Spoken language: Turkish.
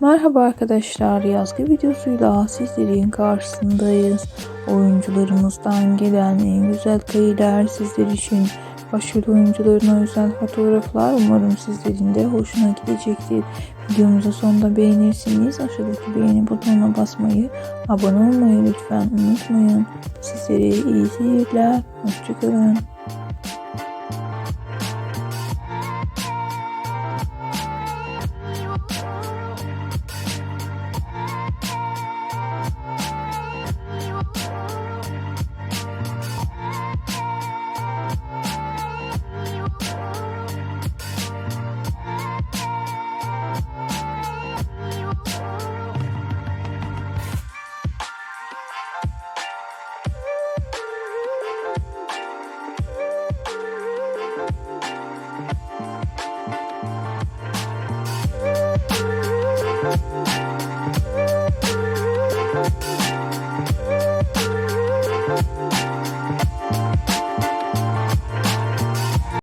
Merhaba arkadaşlar, yazgı videosuyla sizlerin karşısındayız. Oyuncularımızdan gelen en güzel kayılar sizler için. Başrol oyuncularına özel fotoğraflar umarım sizlerin de hoşuna gidecektir. Videomuzu sonunda beğenirsiniz. Aşağıdaki beğeni butonuna basmayı, abone olmayı lütfen unutmayın. Sizlere iyi seyirler. Hoşçakalın.